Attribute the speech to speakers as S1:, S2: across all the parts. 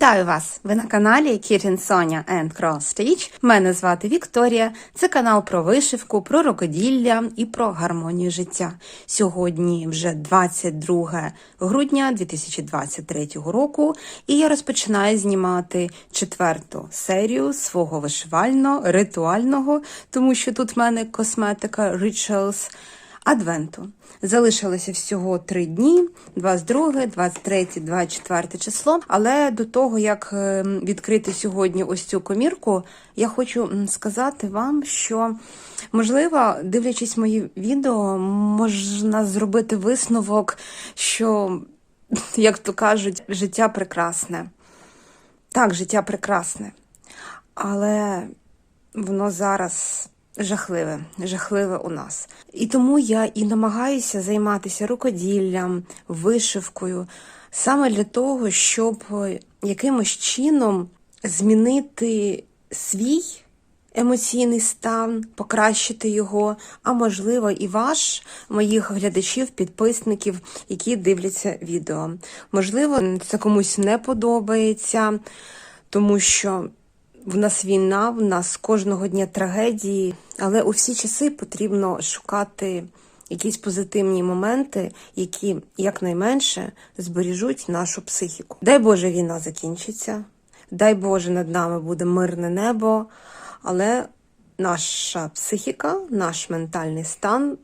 S1: Вітаю вас! Ви на каналі Кірін Соня and Cross Stitch. Мене звати Вікторія. Це канал про вишивку, про рукоділля і про гармонію життя. Сьогодні вже 22 грудня 2023 року, і я розпочинаю знімати четверту серію свого вишивально-ритуального, тому що тут в мене косметика Rituals Адвенту. Залишилося всього три дні: 22, 23, 24 число. Але до того, як е, відкрити сьогодні ось цю комірку, я хочу сказати вам, що можливо, дивлячись мої відео, можна зробити висновок, що, як то кажуть, життя прекрасне. Так, життя прекрасне, але воно зараз жахливе, жахливе у нас. І тому я і намагаюся займатися рукоділлям, вишивкою, саме для того, щоб е, якимось чином змінити свій емоційний стан, покращити його, а можливо, і ваш, моїх глядачів, підписників, які дивляться відео. Можливо, це комусь не подобається, тому що. В нас війна, в нас кожного дня трагедії, але у всі часи потрібно шукати якісь позитивні моменти, які якнайменше збережуть нашу психіку. Дай Боже, війна закінчиться, дай Боже, над нами буде мирне небо, але наша психіка, наш ментальний стан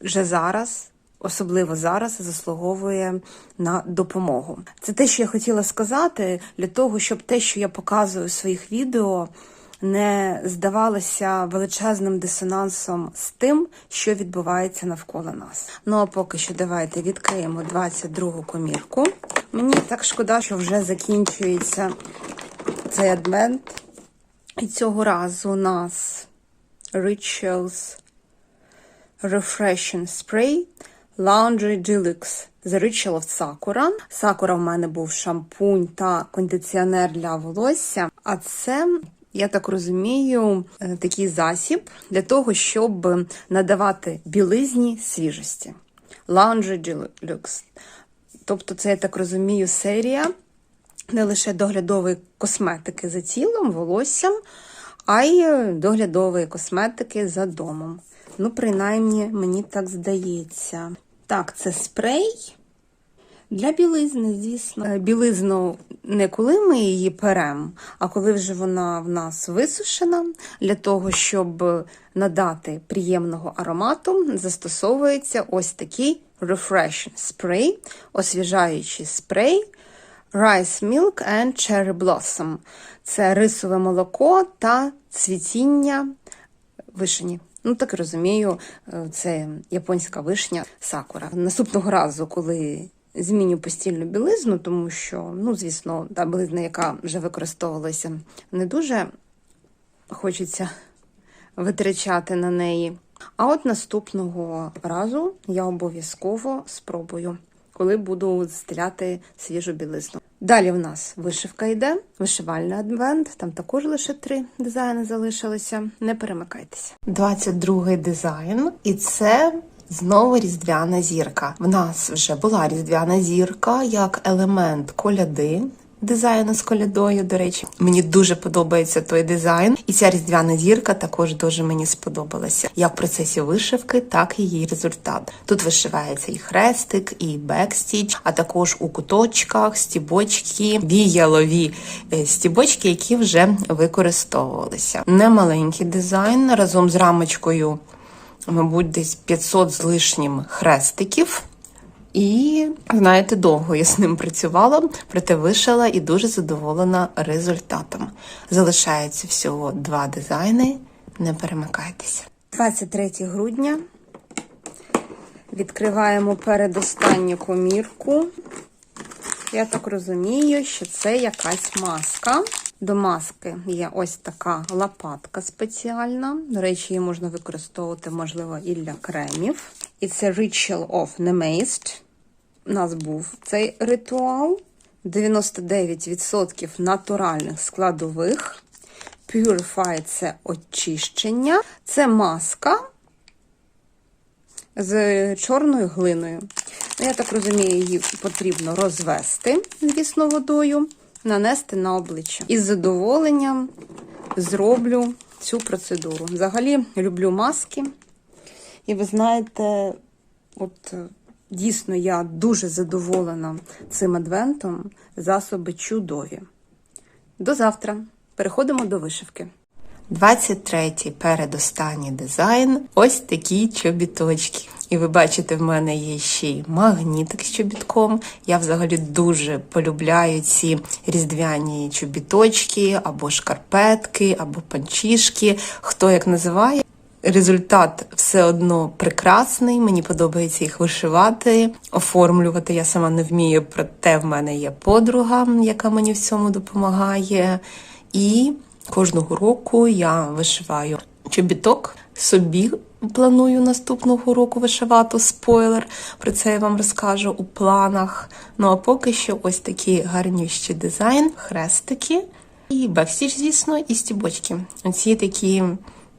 S1: вже зараз. Особливо зараз заслуговує на допомогу. Це те, що я хотіла сказати, для того, щоб те, що я показую в своїх відео, не здавалося величезним дисонансом з тим, що відбувається навколо нас. Ну а поки що давайте відкриємо 22-гу комірку. Мені так шкода, що вже закінчується цей адвент. І цього разу у нас Rituals Refreshing Spray Laundry The Ritual of Sakura. Sakura в мене був шампунь та кондиціонер для волосся. А це, я так розумію, е, такий засіб для того, щоб надавати білизні свіжості. Laundry Deluxe. Тобто, це, я так розумію, серія не лише доглядової косметики за тілом, волоссям, а й доглядової косметики за домом. Ну, принаймні, мені так здається. Так, це спрей для білизни, звісно. Е, Білизну не коли ми її перемо, а коли вже вона в нас висушена, для того, щоб надати приємного аромату, застосовується ось такий refreshing spray, освіжаючий спрей. Rice Milk and Cherry Blossom. Це рисове молоко та цвітіння вишені. Ну, так розумію, е, це японська вишня сакура. Наступного разу, коли зміню постільну білизну, тому що, ну, звісно, та білизна, яка вже використовувалася, не дуже хочеться витрачати на неї. А от наступного разу я обов'язково спробую, коли буду стиляти свіжу білизну. Далі в нас вишивка йде, вишивальний адвент, там також лише три дизайни залишилися. Не перемикайтеся. 22-й дизайн, і це знову різдвяна зірка. В нас вже була різдвяна зірка як елемент коляди. Дизайну з колядою, до речі, мені дуже подобається той дизайн, і ця різдвяна зірка також дуже мені сподобалася, як в процесі вишивки, так і її результат. Тут вишивається і хрестик, і бекстіч, а також у куточках стібочки, віялові е, стібочки, які вже використовувалися. Немаленький дизайн разом з рамочкою, мабуть, десь 500 з лишнім хрестиків. І, знаєте, довго я з ним працювала, проте вишила і дуже задоволена результатом. Залишається всього два дизайни. Не перемикайтеся. 23 грудня. Відкриваємо передостанню комірку. Я так розумію, що це якась маска. До маски є ось така лопатка спеціальна. До речі, її можна використовувати, можливо, і для кремів. І це Ritual of Nemaste. У нас був цей ритуал. 99% натуральних складових. Purify – це очищення. Це маска з чорною глиною. Ну, Я так розумію, її потрібно розвести, звісно, водою. нанести на обличчя. Із задоволенням зроблю цю процедуру. Взагалі люблю маски. І ви знаєте, от дійсно я дуже задоволена цим адвентом. Засоби чудові. До завтра. Переходимо до вишивки. 23-й передостанній дизайн. Ось такі чобіточки. І ви бачите, в мене є ще й магнітик з чобітком. Я взагалі дуже полюбляю ці різдвяні чобіточки, або шкарпетки, або панчішки, хто як називає. Результат все одно прекрасний. Мені подобається їх вишивати, оформлювати. Я сама не вмію, проте в мене є подруга, яка мені в цьому допомагає. І кожного року я вишиваю чобіток собі. Планую наступного року вишивати спойлер. Про це я вам розкажу у планах. Ну а поки що ось такі гарнющі дизайн, хрестики і бекстіч, звісно, і стібочки. Оці такі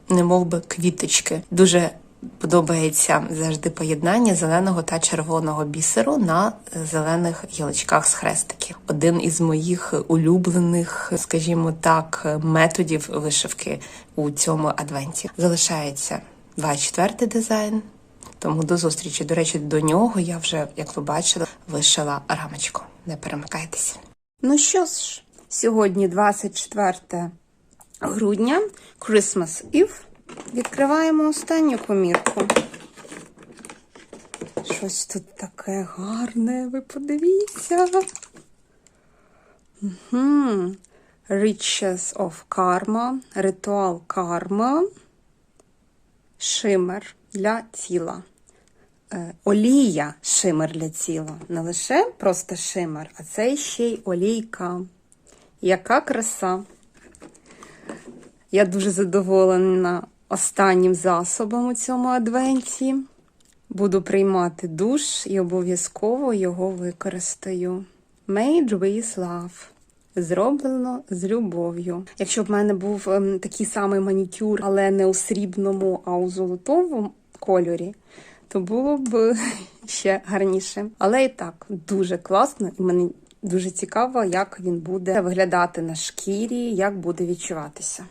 S1: не мов би квіточки. Дуже подобається завжди поєднання зеленого та червоного бісеру на зелених гілочках з хрестиків. Один із моїх улюблених, скажімо так, методів вишивки у цьому адвенті залишається 24 дизайн. Тому до зустрічі. До речі, до нього я вже, як ви бачили, вишила рамочку. Не перемикайтеся. Ну що ж, сьогодні 24 грудня, Christmas Eve. Відкриваємо останню комірку. Щось тут таке гарне, ви подивіться. Угу. Riches of Karma, ритуал карма, шимер для тіла. Е, олія шимер для тіла. Не лише просто шимер, а це ще й олійка. Яка краса! Я дуже задоволена останнім засобом у цьому адвенті. Буду приймати душ і обов'язково його використаю. Made with love. Зроблено з любов'ю. Якщо б в мене був ем, такий самий манікюр, але не у срібному, а у золотому кольорі, то було б ще гарніше. Але і так, дуже класно, і мені дуже цікаво, як він буде виглядати на шкірі, як буде відчуватися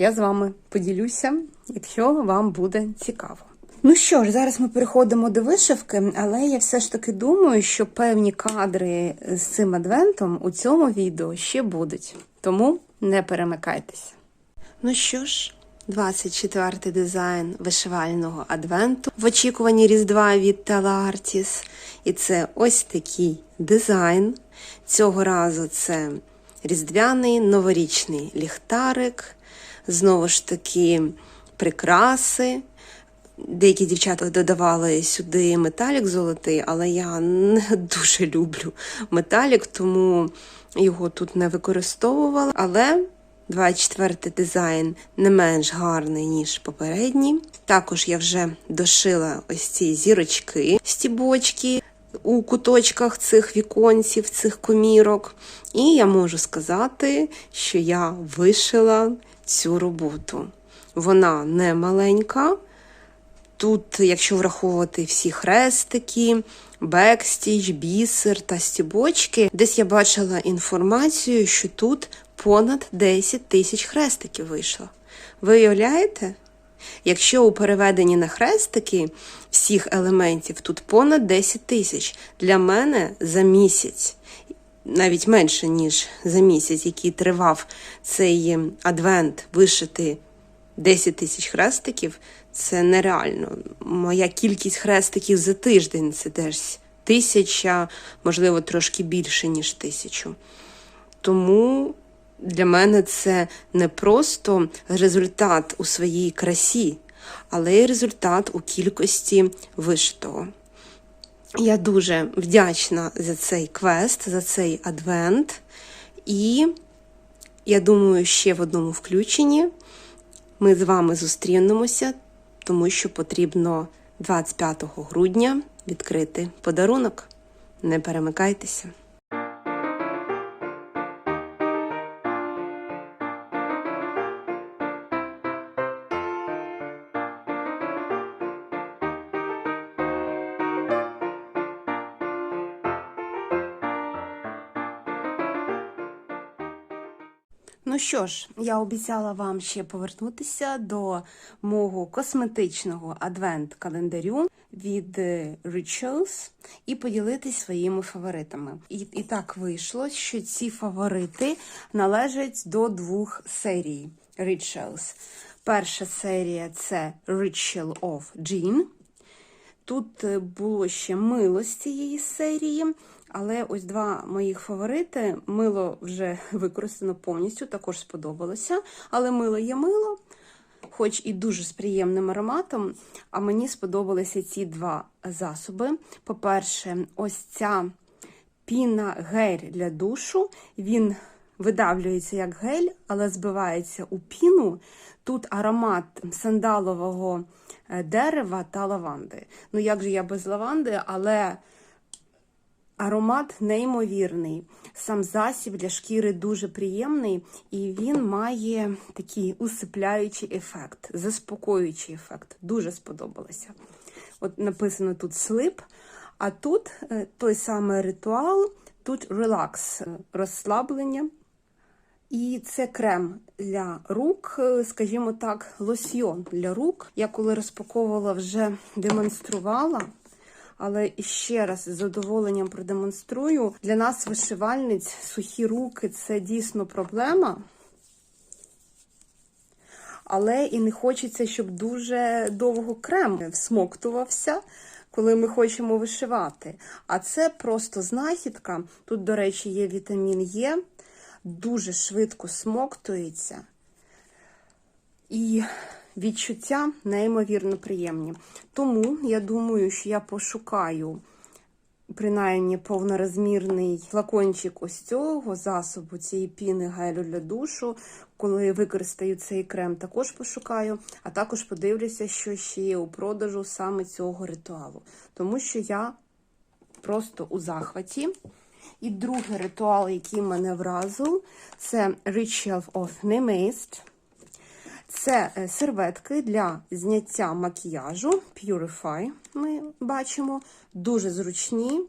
S1: я з вами поділюся, якщо вам буде цікаво. Ну що ж, зараз ми переходимо до вишивки, але я все ж таки думаю, що певні кадри з цим адвентом у цьому відео ще будуть. Тому не перемикайтеся. Ну що ж, 24-й дизайн вишивального адвенту в очікуванні Різдва від Телартіс. І це ось такий дизайн. Цього разу це різдвяний новорічний ліхтарик знову ж таки прикраси. Деякі дівчата додавали сюди металік золотий, але я не дуже люблю металік, тому його тут не використовувала. Але 24-й дизайн не менш гарний, ніж попередній. Також я вже дошила ось ці зірочки, стібочки у куточках цих віконців, цих комірок. І я можу сказати, що я вишила цю роботу. Вона не маленька. Тут, якщо враховувати всі хрестики, бекстіч, бісер та стібочки, десь я бачила інформацію, що тут понад 10 тисяч хрестиків вийшло. Ви уявляєте? Якщо у переведенні на хрестики всіх елементів тут понад 10 тисяч, для мене за місяць навіть менше, ніж за місяць, який тривав цей адвент вишити 10 тисяч хрестиків, це нереально. Моя кількість хрестиків за тиждень це десь тисяча, можливо, трошки більше, ніж тисячу. Тому для мене це не просто результат у своїй красі, але й результат у кількості вишитого. Я дуже вдячна за цей квест, за цей адвент. І я думаю, ще в одному включенні ми з вами зустрінемося, тому що потрібно 25 грудня відкрити подарунок. Не перемикайтеся. Що ж, я обіцяла вам ще повернутися до мого косметичного адвент-календарю від е, Rituals і поділитись своїми фаворитами. І, і так вийшло, що ці фаворити належать до двох серій Rituals. Перша серія це Ritual of Jean. Тут е, було ще мило з цієї серії, але ось два моїх фаворити. Мило вже використано повністю, також сподобалося. Але мило є мило, хоч і дуже з приємним ароматом. А мені сподобалися ці два засоби. По-перше, ось ця піна гель для душу. Він видавлюється як гель, але збивається у піну. Тут аромат сандалового е, дерева та лаванди. Ну, як же я без лаванди, але аромат неймовірний. Сам засіб для шкіри дуже приємний, і він має такий усипляючий ефект, заспокоюючий ефект. Дуже сподобалося. От написано тут слип, а тут е, той самий ритуал, тут релакс, е, розслаблення. І це крем для рук, е, скажімо так, лосьйон для рук. Я коли розпаковувала, вже демонструвала. Але ще раз з задоволенням продемонструю. Для нас, вишивальниць, сухі руки це дійсно проблема. Але і не хочеться, щоб дуже довго крем всмоктувався, коли ми хочемо вишивати. А це просто знахідка. Тут, до речі, є вітамін Е, дуже швидко смоктується. І відчуття неймовірно приємні. Тому я думаю, що я пошукаю принаймні повнорозмірний флакончик ось цього засобу, цієї піни гелю для душу. Коли використаю цей крем, також пошукаю, а також подивлюся, що ще є у продажу саме цього ритуалу. Тому що я просто у захваті. І другий ритуал, який мене вразив, це Ritual of Nemist. Це е, серветки для зняття макіяжу Purify, ми бачимо, дуже зручні,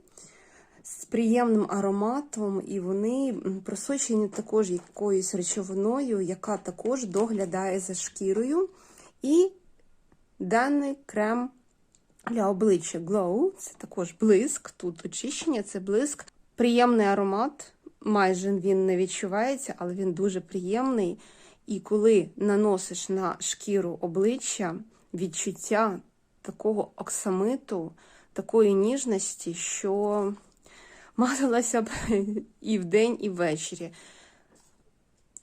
S1: з приємним ароматом, і вони просочені також якоюсь речовиною, яка також доглядає за шкірою. І даний крем для обличчя Glow, це також блиск, тут очищення, це блиск. Приємний аромат, майже він не відчувається, але він дуже приємний. І коли наносиш на шкіру обличчя відчуття такого оксамиту, такої ніжності, що мазалася б і вдень, і ввечері.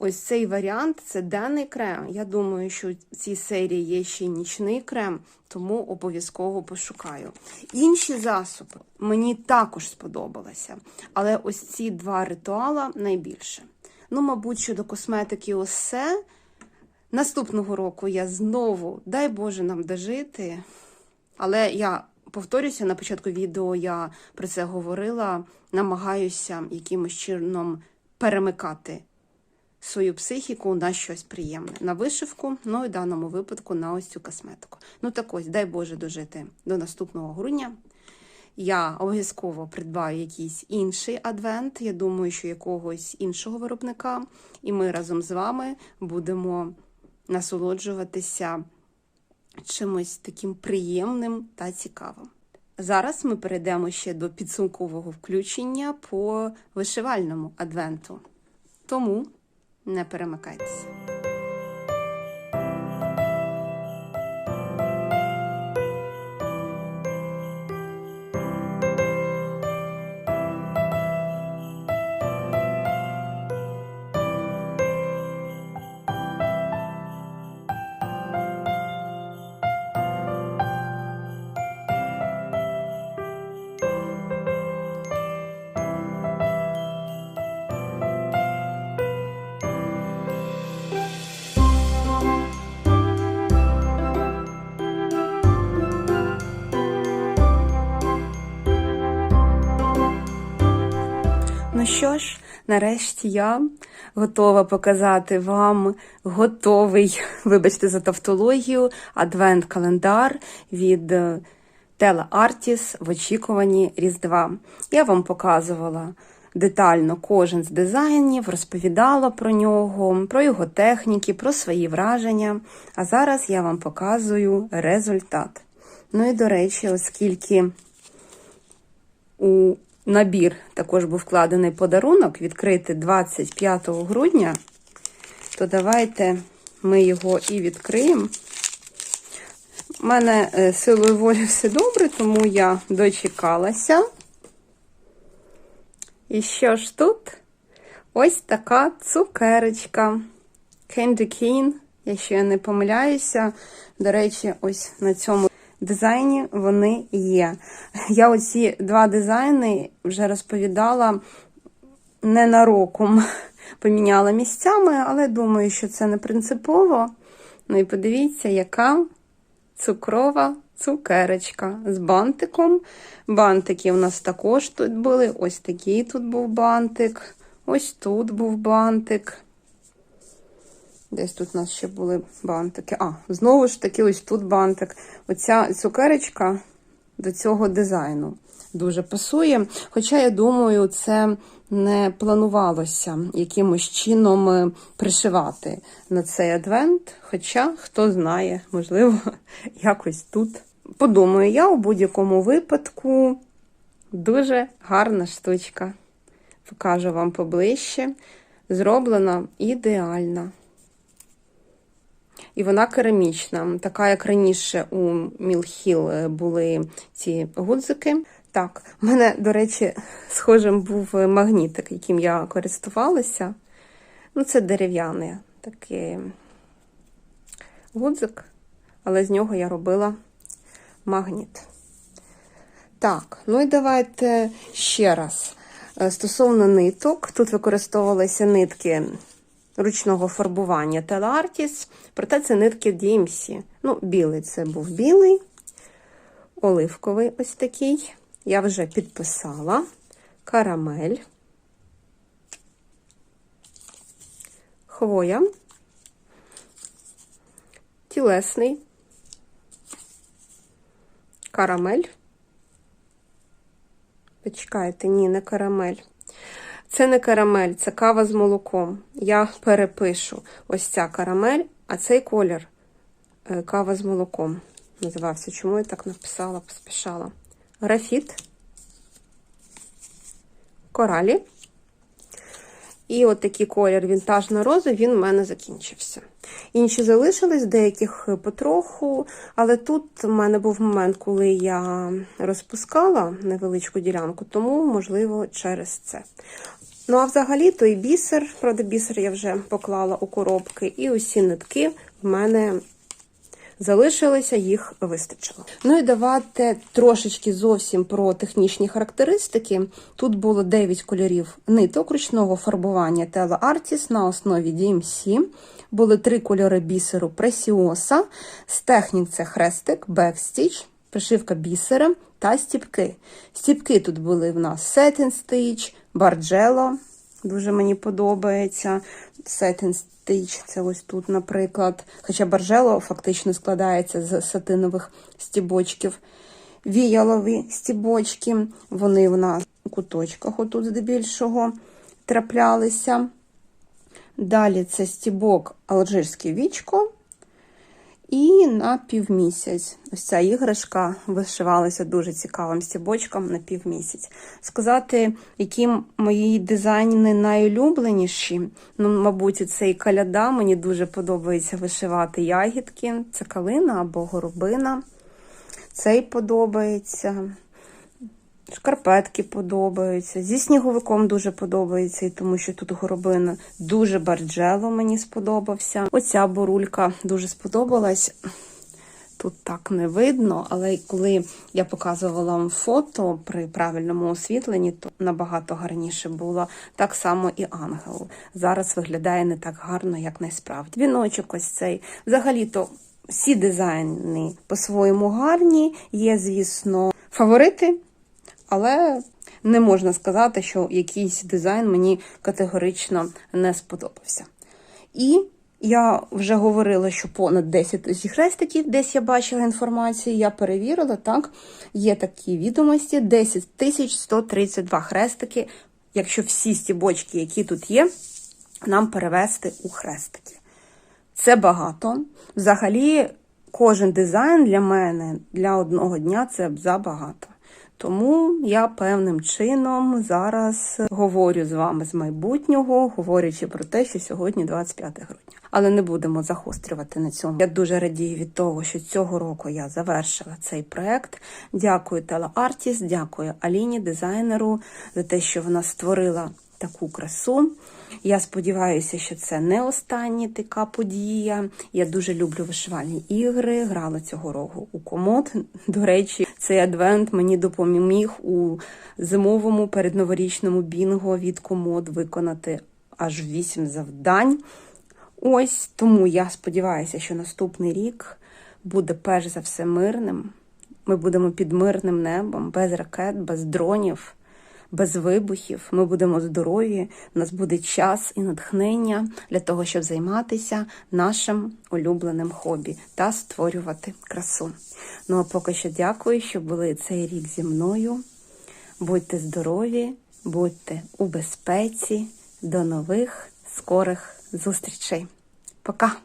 S1: Ось цей варіант це денний крем. Я думаю, що в цій серії є ще нічний крем, тому обов'язково пошукаю. Інші засоби мені також сподобалися, але ось ці два ритуала найбільше. Ну, мабуть, щодо косметики, усе. Наступного року я знову, дай Боже нам дожити. Але я повторюся, на початку відео я про це говорила, намагаюся якимось чином перемикати свою психіку на щось приємне. На вишивку, ну і в даному випадку на ось цю косметику. Ну так ось, дай Боже дожити до наступного грудня. Я обов'язково придбаю якийсь інший адвент. Я думаю, що якогось іншого виробника, і ми разом з вами будемо насолоджуватися чимось таким приємним та цікавим. Зараз ми перейдемо ще до підсумкового включення по вишивальному адвенту. Тому не перемикайтеся. Що ж, нарешті я готова показати вам готовий, вибачте за тавтологію, адвент-календар від Тела Артіс в очікуванні Різдва. Я вам показувала детально кожен з дизайнів, розповідала про нього, про його техніки, про свої враження. А зараз я вам показую результат. Ну і до речі, оскільки у набір також був вкладений подарунок відкрити 25 грудня, то давайте ми його і відкриємо. У мене е, силою волі все добре, тому я дочекалася. І що ж тут? Ось така цукерочка. Candy Cane, якщо я не помиляюся. До речі, ось на цьому дизайні вони є. Я оці два дизайни вже розповідала ненароком. Поміняла місцями, але думаю, що це не принципово. Ну і подивіться, яка цукрова цукерочка з бантиком. Бантики у нас також тут були. Ось такий тут був бантик. Ось тут був бантик. Десь тут у нас ще були бантики. А, знову ж таки, ось тут бантик. Оця цукерочка до цього дизайну дуже пасує. Хоча, я думаю, це не планувалося якимось чином е, пришивати на цей адвент. Хоча, хто знає, можливо, якось тут. Подумаю, я у будь-якому випадку дуже гарна штучка. Покажу вам поближче. Зроблена ідеально. І вона керамічна, така, як раніше у Мілхіл були ці гудзики. Так, у мене, до речі, схожим був магнітик, яким я користувалася. Ну, це дерев'яний такий гудзик, але з нього я робила магніт. Так, ну і давайте ще раз. Стосовно ниток, тут використовувалися нитки ручного фарбування Телартіс, проте це нитки DMC. Ну, білий це був білий, оливковий ось такий. Я вже підписала карамель, хвоя, тілесний, карамель. Почекайте, ні, не карамель. Це не карамель, це кава з молоком. Я перепишу ось ця карамель, а цей колір е, кава з молоком. Називався. Чому я так написала, поспішала? Графіт, коралі. І от такий колір вінтажна роза, він в мене закінчився. Інші залишились, деяких потроху, але тут в мене був момент, коли я розпускала невеличку ділянку, тому, можливо, через це. Ну, а взагалі, той бісер, правда, бісер я вже поклала у коробки, і усі нитки в мене залишилися, їх вистачило. Ну і давайте трошечки зовсім про технічні характеристики. Тут було 9 кольорів ниток ручного фарбування Tela Artis на основі DMC. Були три кольори бісеру Preciosa, з технік це хрестик, бекстіч, пришивка бісера та стіпки. Стіпки тут були в нас Satin Stitch, Bargello, дуже мені подобається. Satin Це ось тут, наприклад. Хоча баржело фактично складається з сатинових стібочків. Віялові стібочки, вони в нас у куточках, отут здебільшого, траплялися. Далі це стібок алжирське вічко. І на півмісяць. Ось ця іграшка вишивалася дуже цікавим стібочком на півмісяць. Сказати, які мої дизайни найулюбленіші, ну, мабуть, цей каляда. Мені дуже подобається вишивати ягідки. Це калина або горобина. Цей подобається. Шкарпетки подобаються. Зі сніговиком дуже подобається, і тому що тут горобина дуже барджело мені сподобався. Оця борулька дуже сподобалась. Тут так не видно, але коли я показувала вам фото при правильному освітленні, то набагато гарніше було. Так само і ангел. Зараз виглядає не так гарно, як насправді. Віночок ось цей. Взагалі-то всі дизайни по-своєму гарні. Є, звісно, фаворити. Але не можна сказати, що якийсь дизайн мені категорично не сподобався. І я вже говорила, що понад 10 тисяч хрестиків, десь я бачила інформацію, я перевірила, так, є такі відомості: 10 тисяч 132 хрестики. якщо всі стібочки, які тут є, нам перевести у хрестики. Це багато. Взагалі, кожен дизайн для мене для одного дня це забагато. Тому я певним чином зараз говорю з вами з майбутнього, говорячи про те, що сьогодні 25 грудня. Але не будемо загострювати на цьому. Я дуже радію від того, що цього року я завершила цей проект. Дякую Телеартіс, дякую Аліні, дизайнеру, за те, що вона створила таку красу. Я сподіваюся, що це не остання така подія. Я дуже люблю вишивальні ігри. Грала цього року у комод. До речі, цей адвент мені допоміг у зимовому передноворічному бінго від комод виконати аж вісім завдань. Ось тому я сподіваюся, що наступний рік буде перш за все мирним. Ми будемо під мирним небом, без ракет, без дронів, без вибухів. Ми будемо здорові. У нас буде час і натхнення для того, щоб займатися нашим улюбленим хобі та створювати красу. Ну а поки що дякую, що були цей рік зі мною. Будьте здорові, будьте у безпеці. До нових скорих зустрічей. Пока!